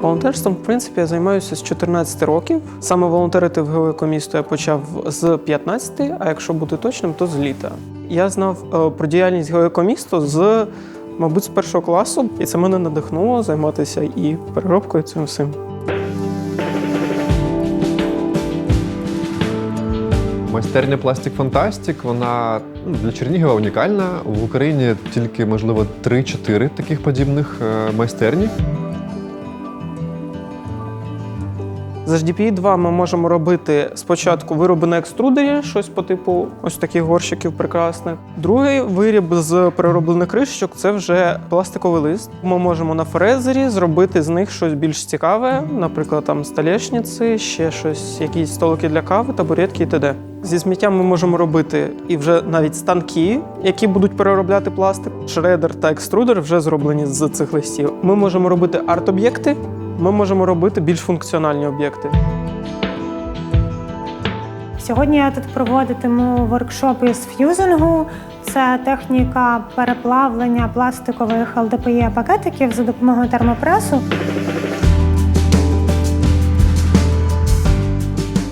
Волонтерством, в принципі, я займаюся з 14 років. Саме волонтерити в геоекомісто я почав з 15, а якщо бути точним, то з літа. Я знав е, про діяльність геоекомісто з, мабуть, з першого класу, і це мене надихнуло займатися і переробкою цим всім. Майстерня Пластик Фантастик, вона ну, для Чернігова унікальна. В Україні тільки, можливо, 3-4 таких подібних е, майстерні. З HDPE 2 ми можемо робити спочатку вироби на екструдері, щось по типу ось таких горщиків прекрасних. Другий виріб з перероблених кришечок це вже пластиковий лист. Ми можемо на фрезері зробити з них щось більш цікаве, наприклад, там столешниці, ще щось, якісь столики для кави, табуретки і т.д. Зі сміттям ми можемо робити і вже навіть станки, які будуть переробляти пластик. Шредер та екструдер вже зроблені з цих листів. Ми можемо робити арт-об'єкти. Ми можемо робити більш функціональні об'єкти. Сьогодні я тут проводитиму воркшопи з ф'юзингу. Це техніка переплавлення пластикових ЛДПЄ пакетиків за допомогою термопресу.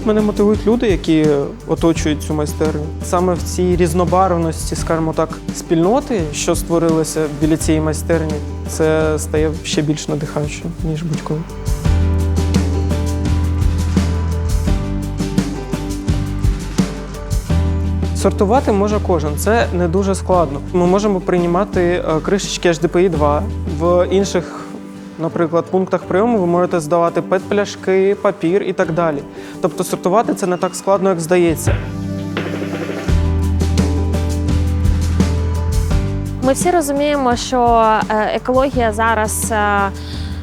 Мене мотивують люди, які оточують цю майстерню. Саме в цій різнобарвності, скажімо так, спільноти, що створилися біля цієї майстерні, це стає ще більш надихаючим, ніж будь-коли. Сортувати може кожен, це не дуже складно. Ми можемо приймати е, кришечки HDPI 2 в інших, наприклад, в пунктах прийому ви можете здавати пет-пляшки, папір і так далі. Тобто сортувати це не так складно, як здається. Ми всі розуміємо, що е, екологія зараз е,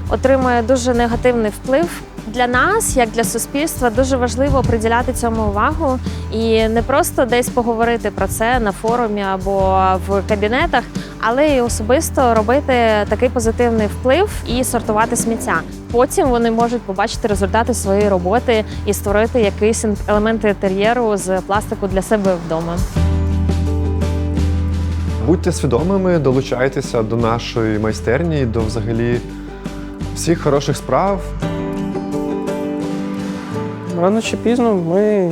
отримує дуже негативний вплив. Для нас, як для суспільства, дуже важливо приділяти цьому увагу і не просто десь поговорити про це на форумі або в кабінетах, але й особисто робити такий позитивний вплив і сортувати сміття. Потім вони можуть побачити результати своєї роботи і створити якийсь елемент інтер'єру з пластику для себе вдома. Будьте свідомими, долучайтеся до нашої майстерні, до взагалі всіх хороших справ. Рано чи пізно ми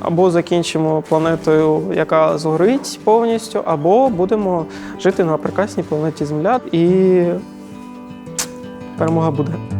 або закінчимо планетою, яка згорить повністю, або будемо жити на прекрасній планеті Земля, і перемога буде.